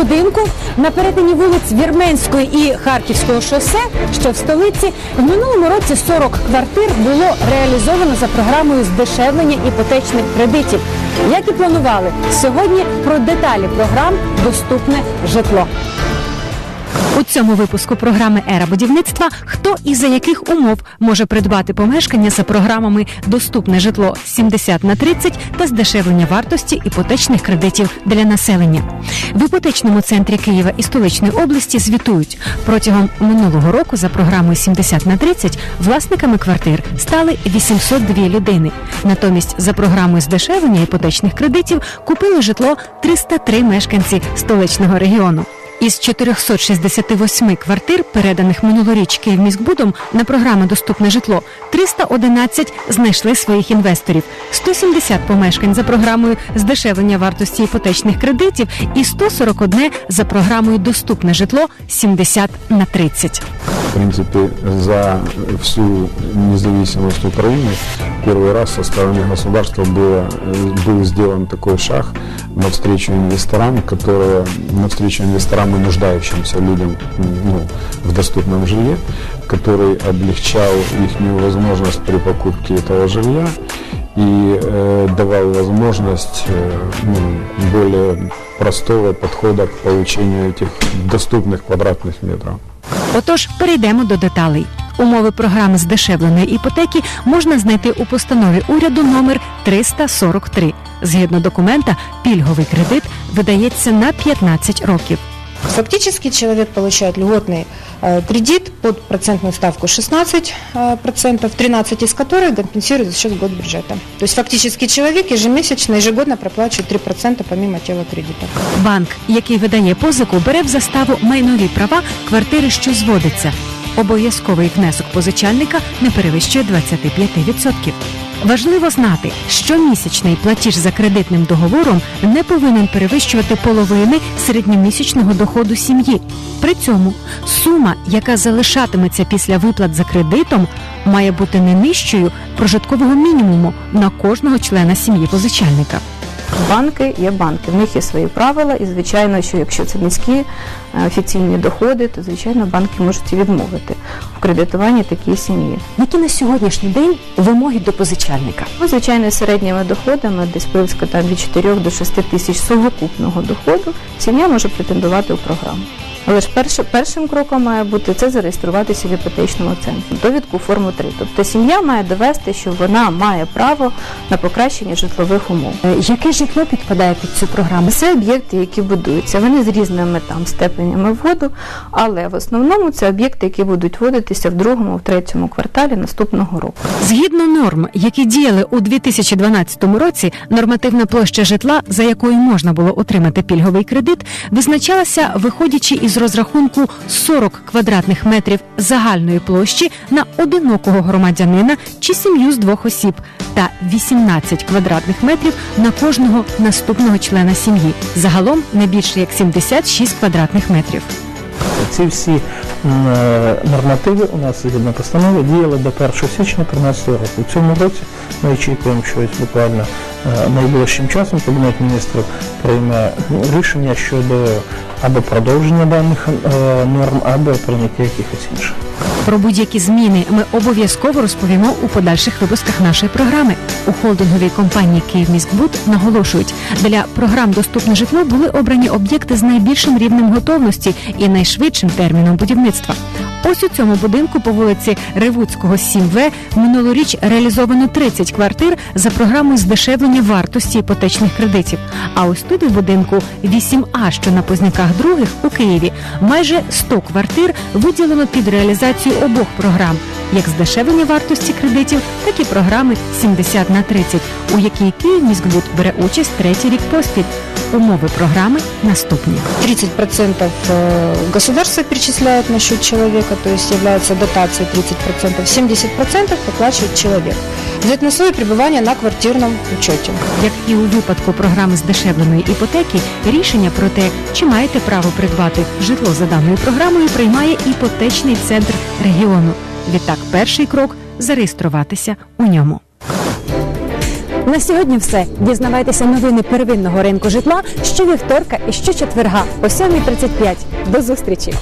будинку на перетині вулиць Вірменської і Харківського шосе, що в столиці, в минулому році 40 квартир було реалізовано за програмою здешевлення іпотечних кредитів. Як і планували, сьогодні про деталі програм Доступне житло. У цьому випуску програми Ера будівництва хто і за яких умов може придбати помешкання за програмами Доступне житло 70 на 30 та здешевлення вартості іпотечних кредитів для населення. В іпотечному центрі Києва і столичної області звітують протягом минулого року за програмою 70 на 30 власниками квартир стали 802 людини. Натомість за програмою здешевлення іпотечних кредитів купили житло 303 мешканці столичного регіону. Із 468 квартир, переданих минулоріч Київміськбудом на програму Доступне житло, 311 знайшли своїх інвесторів, 170 помешкань за програмою здешевлення вартості іпотечних кредитів і 141 за програмою Доступне житло 70 на 30. В принципе, за всю независимость Украины первый раз со стороны государства было, был сделан такой шаг навстречу инвесторам, которые навстречу инвесторам и нуждающимся людям ну, в доступном жилье, который облегчал их возможность при покупке этого жилья и э, давал возможность э, ну, более простого подхода к получению этих доступных квадратных метров. Отож, перейдемо до деталей. Умови програми здешевленої іпотеки можна знайти у постанові уряду номер 343. Згідно документа, пільговий кредит видається на 15 років. Фактически человек получает льготный э, кредит под процентную ставку 16%, э, процентов, 13 из которых компенсирует за счет год бюджета. То есть фактически человек ежемесячно, ежегодно проплачивает 3% помимо тела кредита. Банк, який видає позику, бере в заставу майнові права квартири, що зводиться. Обов'язковий внесок позичальника не перевищує 25%. Важливо знати, що місячний платіж за кредитним договором не повинен перевищувати половини середньомісячного доходу сім'ї. При цьому сума, яка залишатиметься після виплат за кредитом, має бути не нижчою прожиткового мінімуму на кожного члена сім'ї позичальника. Банки є банки, в них є свої правила, і звичайно, що якщо це низькі е, офіційні доходи, то звичайно банки можуть і відмовити в кредитуванні такій сім'ї. Які на сьогоднішній день вимоги до позичальника? Ми, звичайно, середніми доходами, десь близько там від 4 до 6 тисяч совокупного доходу, сім'я може претендувати у програму. Але ж першим, першим кроком має бути це зареєструватися в іпотечному центрі. Довідку форму 3. Тобто сім'я має довести, що вона має право на покращення житлових умов. Е, Яке житло підпадає під цю програму? Це об'єкти, які будуються. Вони з різними там степенями вводу, але в основному це об'єкти, які будуть вводитися в другому, в третьому кварталі наступного року. Згідно норм, які діяли у 2012 році, нормативна площа житла, за якою можна було отримати пільговий кредит, визначалася виходячи із розрахунку 40 квадратних метрів загальної площі на одинокого громадянина чи сім'ю з двох осіб та 18 квадратних метрів на кожного наступного члена сім'ї. Загалом не більше як 76 квадратних метрів. Ці всі е, нормативи у нас згідно постанови діяли до 1 січня 2013 року. У цьому році ми очікуємо, що буквально е, найближчим часом Кабінет міністрів прийме ну, рішення щодо або продовження даних е, норм, або прийняття якихось інших. Про будь-які зміни ми обов'язково розповімо у подальших випусках нашої програми. У холдинговій компанії «Київміськбуд» наголошують, для програм доступне житло були обрані об'єкти з найбільшим рівнем готовності і найшвидшим терміном будівництва. Ось у цьому будинку по вулиці Ревуцького 7В минулоріч реалізовано 30 квартир за програмою здешевлення вартості іпотечних кредитів. А ось тут у будинку 8А, що на Позняках других у Києві, майже 100 квартир виділено під реалізацію обох програм, як здешевлення вартості кредитів, так і програми 70 на 30, у якій Київміськбуд бере участь третій рік поспіль. Умови програми наступні. 30% э, государство перечисляет на счет человека, то есть является дотацией 30%, 70% оплачивает человек. Взять на условие пребывания на квартирном учете. Як і у випадку програми здешевленої іпотеки, рішення про те, чи маєте право придбати житло за даною програмою, приймає іпотечний центр регіону. Відтак, перший крок зареєструватися у ньому. На сьогодні все. Дізнавайтеся новини первинного ринку житла щовівторка і щочетверга о 7.35. До зустрічі!